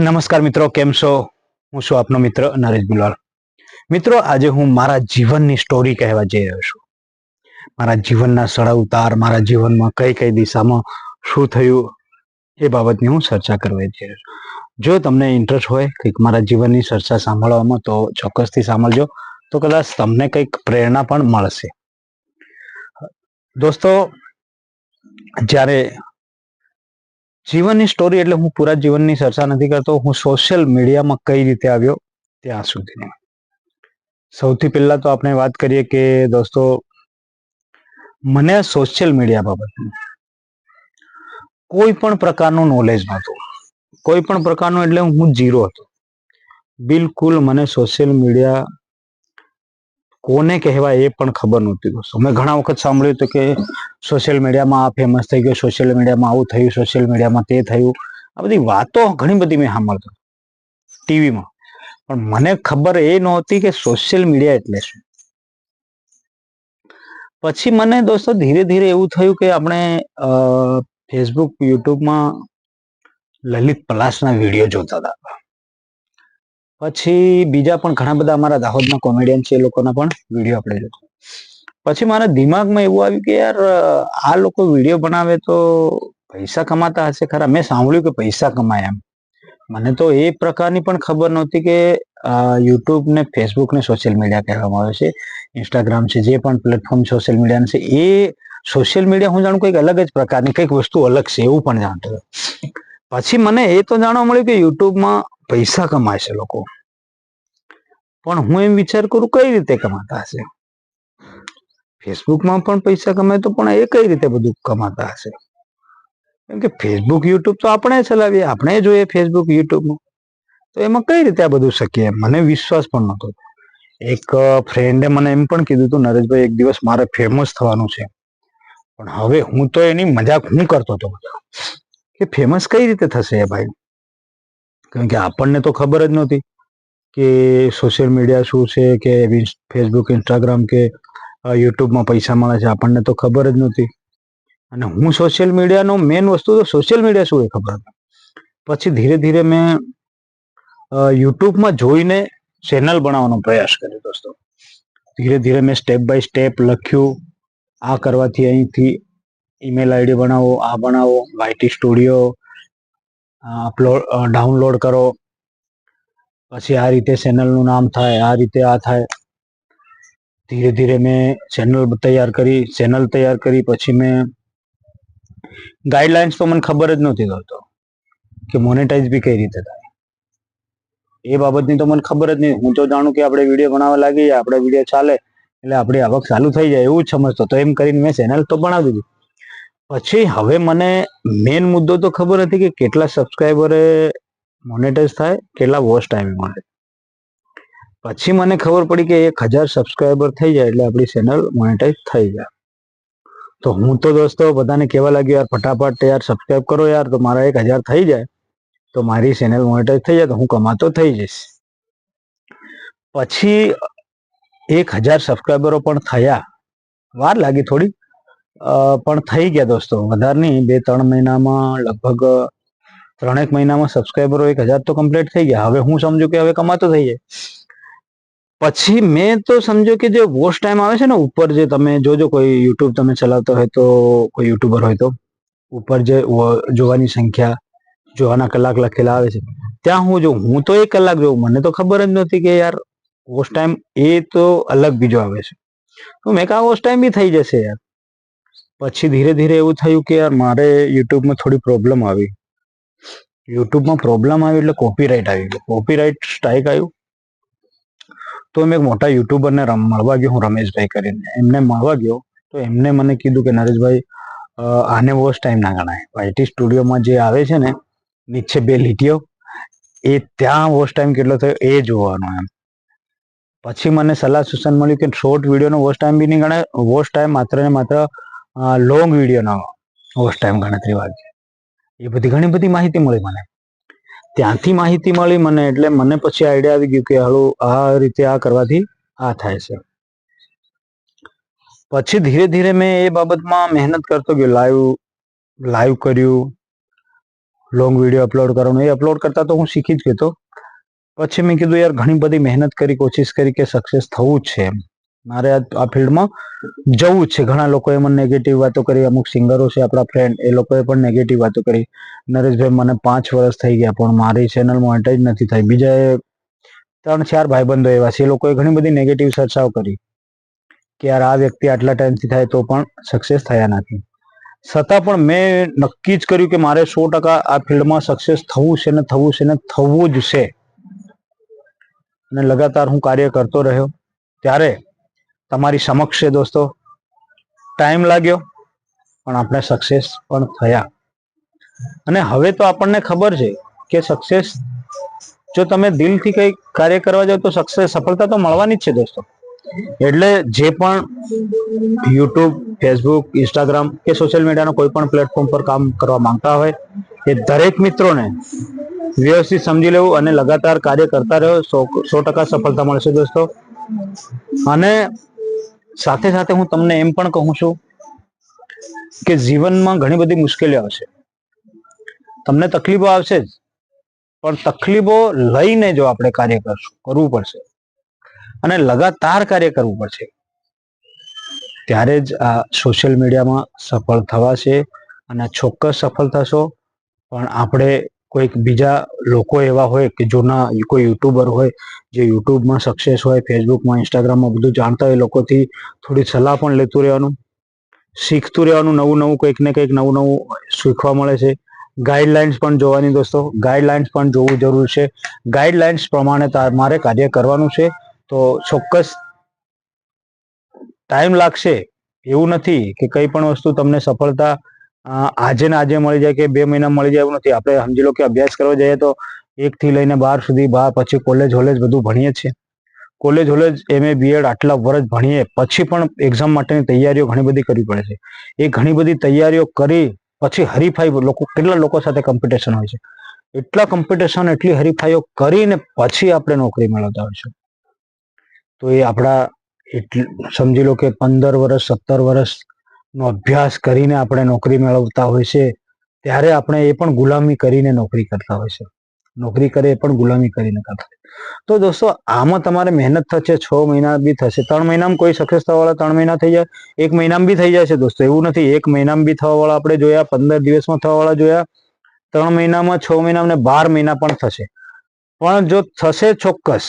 નમસ્કાર મિત્રો, કેમ છો? હું છું આપનો મિત્ર નરેશ બુલાળ મિત્રો, આજે હું મારા જીવનની સ્ટોરી કહેવા જઈ રહ્યો છું. મારા જીવનના સળા ઉતાર મારા જીવનમાં કઈ કઈ દિશામાં શું થયું એ બાબતની હું ચર્ચા કરવા જઈ રહ્યો છું. જો તમને ઇન્ટરેસ્ટ હોય કંઈક મારા જીવનની ચર્ચા સાંભળવામાં, તો ચોક્કસથી સાંભળજો. તો કદાચ તમને કંઈક પ્રેરણા પણ મળશે. દોસ્તો, જ્યારે જીવનની સ્ટોરી એટલે હું પૂરા જીવનની ચર્ચા નથી કરતો. હું સોશિયલ મીડિયામાં કઈ રીતે આવ્યો? ત્યાં સુધીની. સૌથી પહેલા તો આપણે વાત કરીએ કે દોસ્તો, મને સોશિયલ મીડિયા બાબતનું કોઈ પણ પ્રકારનું નોલેજ નહોતું. કોઈ પણ પ્રકારનું એટલે હું જીરો હતો. બિલકુલ મને સોશિયલ મીડિયા કોને કહેવાય એ પણ ખબર નહોતી દોસ્તો મેં ઘણા વખત સાંભળ્યું હતું કે સોશિયલ મીડિયામાં આ ફેમસ થઈ ગયો સોશિયલ મીડિયામાં આવું થયું સોશિયલ મીડિયામાં તે થયું. આ બધી વાતો ઘણી બધી મેં સાંભળતો. ટીવીમાં પણ મને ખબર એ નહોતી કે સોશિયલ મીડિયા એટલે શું. પછી મને દોસ્તો ધીરે ધીરે એવું થયું કે આપણે ફેસબુક યુટ્યુબમાં લલિત પલાસના વીડિયો જોતા હતા. પછી બીજા પણ ઘણા બધા અમારા દાહોદના કોમેડિયન છે, એ લોકોના પણ વીડિયો આપણે જોતા પછી મારા દિમાગમાં એવું આવ્યું કે યાર આ લોકો વીડિયો બનાવે તો પૈસા કમાતા હશે ખરા? મેં સાંભળ્યું કે પૈસા કમાય એમ. મને તો એ પ્રકારની પણ ખબર નહોતી કે યુટ્યુબ ને ફેસબુક ને સોશિયલ મીડિયા કહેવામાં આવે છે ઇન્સ્ટાગ્રામ છે, જે પણ પ્લેટફોર્મ સોશિયલ મીડિયા છે, એ સોશિયલ મીડિયા હું જાણું કંઈક અલગ જ પ્રકારની કંઈક વસ્તુ અલગ છે, એવું પણ જાણતો પછી મને એ તો જાણવા મળ્યું કે યુટ્યુબમાં પૈસા કમાય છે લોકો. પણ હું એમ વિચાર કરું કઈ રીતે કમાતા હશે? ફેસબુકમાં પણ પૈસા કમાય તો પણ એ કઈ રીતે બધું કમાતા હશે? કેમ કે ફેસબુક યુટ્યુબ તો આપણે ચલાવીએ, આપણે જોઈએ ફેસબુક યુટ્યુબમાં તો એમાં કઈ રીતે આ બધું શકીએ મને વિશ્વાસ પણ નહોતો. એક ફ્રેન્ડે મને એમ પણ કીધું હતું નરેશભાઈ, એક દિવસ મારે ફેમસ થવાનું છે. પણ હવે હું તો એની મજાક હું કરતો હતો કે ફેમસ કઈ રીતે થશે એ ભાઈ? કારણ કે આપણને તો ખબર જ નહોતી. કે સોશિયલ મીડિયા શું છે કે ફેસબુક ઇન્સ્ટાગ્રામ કે યુટ્યુબમાં પૈસા મળે છે? આપણને તો ખબર જ નહોતી. અને હું સોશિયલ મીડિયાનો મેઇન વસ્તુ તો સોશિયલ મીડિયા શું એ ખબર હતી? પછી ધીરે ધીરે મેં યુટ્યુબમાં જોઈને ચેનલ બનાવવાનો પ્રયાસ કર્યો દોસ્તો. ધીરે ધીરે મેં સ્ટેપ બાય સ્ટેપ લખ્યું. આ કરવાથી અહીંથી ઈમેલ આઈડી બનાવો, આ બનાવો વાયટી સ્ટુડિયો અપલોડ ડાઉનલોડ કરો. પછી આ રીતે ચેનલનું નામ થાય, આ રીતે આ થાય. ધીરે ધીરે મેં ચેનલ તૈયાર કરી ચેનલ તૈયાર કરી, પછી મેં ગાઈડલાઇન્સ તો મને ખબર જ નહોતી કરતો કે મોનેટાઈઝ બી કઈ રીતે થાય. એ બાબતની તો મને ખબર જ નહીં. હું તો જાણું કે આપણે વીડિયો બનાવવા લાગી આપણે વીડિયો ચાલે, એટલે આપણી આવક ચાલુ થઈ જાય એવું જ સમજતો. તો એમ કરીને મેં ચેનલ તો બનાવી દીધી. પછી હવે મને મેઇન મુદ્દો તો ખબર હતી કે કેટલા સબસ્ક્રાઈબરે મોનેટાઈઝ થાય કેટલા વોચ ટાઈમે મળે પછી મને ખબર પડી કે એક હજાર સબસ્ક્રાઈબર થઈ જાય એટલે આપણી ચેનલ મોનેટાઈઝ થઈ જાય. તો હું તો દોસ્તો બધાને કહેવા લાગ્યો, યાર, ફટાફટ યાર સબસ્ક્રાઈબ કરો યાર, તો મારા એક હજાર થઈ જાય, તો મારી ચેનલ મોનેટાઈઝ થઈ જાય, તો હું કમાતો થઈ જઈશ. પછી એક હજાર સબસ્ક્રાઈબરો પણ થયા. વાર લાગી થોડી પણ થઈ ગયા દોસ્તો. વધારે નહીં, બે, ત્રણ મહિનામાં લગભગ ત્રણેક મહિનામાં સબસ્ક્રાઈબરો એક હજાર તો કમ્પ્લીટ થઈ ગયા. હવે હું સમજુ કે હવે કમાતો થઈ જાય. પછી મેં તો સમજો કે જે વોચ ટાઈમ આવે છે ને, ઉપર જે તમે જોજો કોઈ યુટ્યુબ તમે ચલાવતો હોય તો, કોઈ યુટ્યુબર હોય તો, ઉપર જે જોવાની સંખ્યા, જોવાના કલાક લખેલા આવે છે. ત્યાં હું જોઉં, હું તો એક કલાક જોઉં. મને તો ખબર જ નથી કે યાર વોચ ટાઈમ એ તો અલગ બીજો આવે છે. તો મેં કહા વોચ ટાઈમ બી થઈ જશે યાર. પછી ધીરે ધીરે એવું થયું કે યાર, મારે યુટ્યુબમાં થોડી પ્રોબ્લેમ આવી. યુટ્યુબમાં પ્રોબ્લેમ આવ્યો એટલે કોપીરાઇટ આવી ગયો. કોપીરાઇટ સ્ટ્રાઇક આવ્યું. તો મેં એક મોટા યુટ્યુબરને મળવા ગયો હું રમેશભાઈ કરીને. એમને મળવા ગયો તો એમને મને કીધું કે નરેશભાઈ આને વોચ ટાઈમ ના ગણાય. વાયટી સ્ટુડિયોમાં જે આવે છે ને, નીચે બે લીટીઓ, એ ત્યાં વોચ ટાઈમ કેટલો થયો? એ જોવાનો એમ. પછી મને સલાહ સૂચન મળ્યું કે શોર્ટ વિડીયોનો વોચ ટાઈમ બી નહીં ગણાય વોચ ટાઈમ માત્ર ને માત્ર લોંગ વિડીયોનો વોચ ટાઈમ ગણતરી વાગે એ બધી ઘણી બધી માહિતી મળી મને. ત્યાંથી માહિતી મળી મને એટલે મને પછી આઈડિયા આવી ગયું કે હળું આ રીતે આ કરવાથી આ થાય છે. પછી ધીરે ધીરે મેં એ બાબતમાં મહેનત કરતો ગયો લાઈવ લાઈવ કર્યું લોંગ વીડિયો અપલોડ કરવાનું. એ અપલોડ કરતા તો હું શીખી જ ગયો પછી મેં કીધું, યાર, ઘણી બધી મહેનત કરી, કોશિશ કરી કે સક્સેસ થવું જ છે એમ. મારે આ ફિલ્ડમાં જવું છે. ઘણા લોકોએ મને નેગેટિવ વાતો કરી. અમુક સિંગરો છે, આપણા ફ્રેન્ડ એ લોકોએ પણ નેગેટિવ વાતો કરી. નરેશભાઈ, મને પાંચ વર્ષ થઈ ગયા, પણ મારી ચેનલ મોનેટાઈઝ નથી થઈ બીજા ત્રણ ચાર ભાઈબંધો એવા છે, એ લોકોએ ઘણી બધી નેગેટિવ ચર્ચાઓ કરી કે યાર, આ વ્યક્તિ આટલા ટાઈમથી થાય તો પણ સક્સેસ થયા નથી. છતાં પણ મેં નક્કી જ કર્યું કે મારે સો ટકા આ ફિલ્ડમાં સક્સેસ થવું છે ને થવું છે ને થવું જ છે. અને લગાતાર હું કાર્ય કરતો રહ્યો. ત્યારે તમારી સમક્ષ છે દોસ્તો. ટાઈમ લાગ્યો, પણ આપણે સક્સેસ પણ થયા. અને હવે તો આપણને ખબર છે કે સક્સેસ જો તમે દિલથી કંઈક કાર્ય કરવા જાવ તો સક્સેસ સફળતા તો મળવાની જ છે દોસ્તો. એટલે જે પણ યુટ્યુબ ફેસબુક ઇન્સ્ટાગ્રામ કે સોશિયલ મીડિયાનો કોઈ પણ પ્લેટફોર્મ પર કામ કરવા માંગતા હોય, એ દરેક મિત્રોને વ્યવસ્થિત સમજી લેવું અને લગાતાર કાર્ય કરતા રહ્યો સો સો ટકા સફળતા મળશે દોસ્તો. અને સાથે સાથે હું તમને એમ પણ કહું છું કે જીવનમાં ઘણી બધી મુશ્કેલીઓ આવશે. તમને તકલીફો આવશે જ. પણ તકલીફો લઈને જો આપણે કાર્ય કરશું કરવું પડશે. અને લગાતાર કાર્ય કરવું પડશે. ત્યારે જ આ સોશિયલ મીડિયામાં સફળ થવા છે અને ચોક્કસ સફળ થશો. પણ આપણે કોઈક બીજા લોકો એવા હોય કે જૂના કોઈ યુટ્યુબર હોય, જે યુટ્યુબમાં સક્સેસ હોય ફેસબુકમાં ઇન્સ્ટાગ્રામમાં બધું જાણતા હોય લોકોથી થોડી સલાહ પણ લેતું રહેવાનું. શીખતું રહેવાનું, નવું નવું કંઈક ને કંઈક નવું નવું શીખવા મળે છે. ગાઈડલાઇન્સ પણ જોવાની દોસ્તો. ગાઈડલાઇન્સ પણ જોવું જરૂર છે. ગાઈડલાઇન્સ પ્રમાણે મારે કાર્ય કરવાનું છે. તો ચોક્કસ ટાઈમ લાગશે. એવું નથી કે કંઈ પણ વસ્તુ તમને સફળતા આજે ને આજે મળી જાય કે બે મહિના મળી જાય એવું નથી. આપણે સમજી લો કે અભ્યાસ કરવા જઈએ તો એક થી લઈને બાર સુધી બાર, પછી કોલેજ હોલેજ બધું ભણીએ છીએ. કોલેજ હોલેજ એમ એ બીએડ આટલા વર્ષ ભણીએ, પછી પણ એક્ઝામ માટેની તૈયારીઓ ઘણી બધી કરવી પડે છે. એ ઘણી બધી તૈયારીઓ કરી, પછી હરીફાઈ લોકો, કેટલા લોકો સાથે કોમ્પિટિશન હોય છે? એટલા કોમ્પિટિશન એટલી હરીફાઈઓ કરીને પછી આપણે નોકરી મેળવતા હોય છે તો એ આપણા, એટલ સમજી લો કે પંદર વર્ષ, સત્તર વર્ષનો અભ્યાસ કરીને આપણે નોકરી મેળવતા હોય છે, ત્યારે આપણે એ પણ ગુલામી કરીને નોકરી કરતા હોય છે. નોકરી કરે એ પણ ગુલામી કરીને કરતા તો દોસ્તો, આમાં તમારે મહેનત થશે, છ મહિના બી થશે. ત્રણ મહિનામાં કોઈ સક્સેસ થવાવાળા ત્રણ મહિના થઈ જાય, એક મહિનામાં બી થઈ છે દોસ્તો, એવું નથી. એક મહિનામાં બી થવાવાળા આપણે જોયા, પંદર દિવસમાં થવાવાળા જોયા, ત્રણ મહિનામાં છ મહિના અને બાર મહિના પણ થશે. પણ જો થશે ચોક્કસ.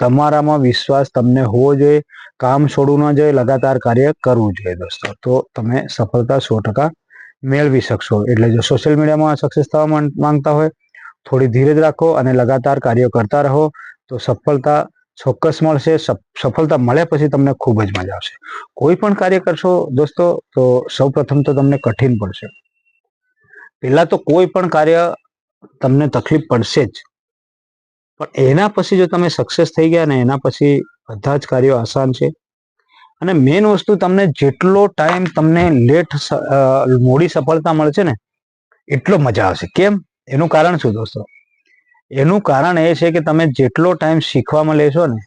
તમારામાં વિશ્વાસ તમને હોવો જોઈએ, કામ છોડવું ન જોઈએ, લગાતાર કાર્ય કરવું જોઈએ દોસ્તો. તો તમે સફળતા સો ટકા મેળવી શકશો. એટલે જો સોશિયલ મીડિયામાં સક્સેસ થવા માંગતા હોય, થોડી ધીરજ રાખો અને લગાતાર કાર્યો કરતા રહો, તો સફળતા ચોક્કસ મળશે. સફળતા મળ્યા પછી તમને ખૂબ જ મજા આવશે. કોઈ પણ કાર્ય કરશો દોસ્તો, તો સૌ તો તમને કઠિન પડશે. પહેલા તો કોઈ પણ કાર્ય તમને તકલીફ પડશે જ. પણ એના પછી જો તમે સક્સેસ થઈ ગયા ને એના પછી બધા જ કાર્યો આસાન છે. અને મેઇન વસ્તુ તમને જેટલો ટાઈમ તમને લેટ મોડી સફળતા મળશે ને, એટલો મજા આવશે. કેમ? એનું કારણ શું દોસ્તો? એનું કારણ એ છે કે તમે જેટલો ટાઈમ શીખવામાં લેશો ને,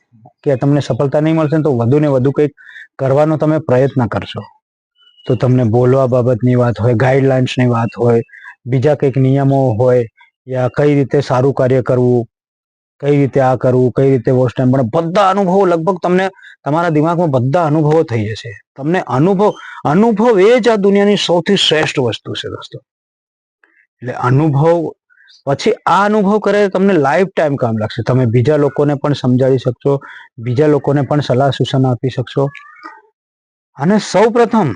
કે તમને સફળતા નહીં મળશે તો વધુ ને વધુ કંઈક કરવાનો તમે પ્રયત્ન કરશો. તો તમને બોલવા બાબતની વાત હોય ગાઈડલાઇન્સની વાત હોય, બીજા કંઈક નિયમો હોય, યા કઈ રીતે સારું કાર્ય કરવું કઈ રીતે આ કરવું, કઈ રીતે વોશ ટાઈમ પણ બધા અનુભવો લગભગ તમને તમારા દિમાગમાં બધા અનુભવો થઈ જશે. તમને અનુભવ અનુભવ એ જ આ દુનિયાની સૌથી શ્રેષ્ઠ વસ્તુ છે દોસ્તો. એટલે અનુભવ, પછી આ અનુભવ કરે તમને લાઈફ ટાઈમ કામ લાગશે. તમે બીજા લોકોને પણ સમજાવી શકશો, બીજા લોકોને પણ સલાહ સૂચન આપી શકશો. અને સૌ પ્રથમ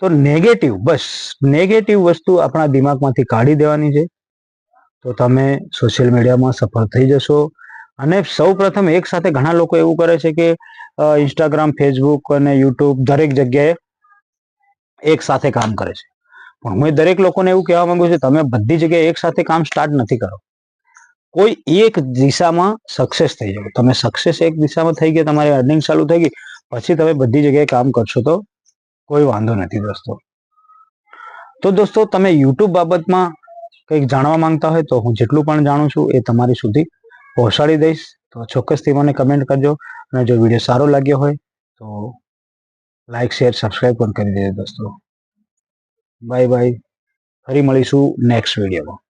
તો નેગેટિવ બસ નેગેટિવ વસ્તુ આપણા દિમાગમાંથી કાઢી દેવાની છે. તો તમે સોશિયલ મીડિયામાં સફળ થઈ જશો. અને સૌ પ્રથમ એક સાથે ઘણા લોકો એવું કરે છે કે ઇન્સ્ટાગ્રામ ફેસબુક અને યુટ્યુબ દરેક જગ્યાએ એક સાથે કામ કરે છે. પણ હું દરેક લોકોને એવું કહેવા માંગુ છું, તમે બધી જગ્યાએ એક સાથે કામ સ્ટાર્ટ નથી કરો. કોઈ એક દિશામાં સક્સેસ થઈ જાવ. તમે સક્સેસ એક દિશામાં થઈ ગયા, તમારી અર્નિંગ ચાલુ થઈ ગઈ, પછી તમે બધી જગ્યાએ કામ કરશો તો કોઈ વાંધો નથી દોસ્તો. તો દોસ્તો તમે યુટ્યુબ બાબતમાં કંઈક જાણવા માંગતા હોય તો હું જેટલું પણ જાણું છું એ તમારી સુધી પહોંચાડી દઈશ. તો ચોક્કસથી મને કમેન્ટ કરજો અને જો વીડિયો સારો લાગ્યો હોય તો લાઈક, શેર, સબસ્ક્રાઈબ પણ કરી દેજો દોસ્તો. Bye bye. ફરી મળીશું નેક્સ્ટ વિડીયોમાં.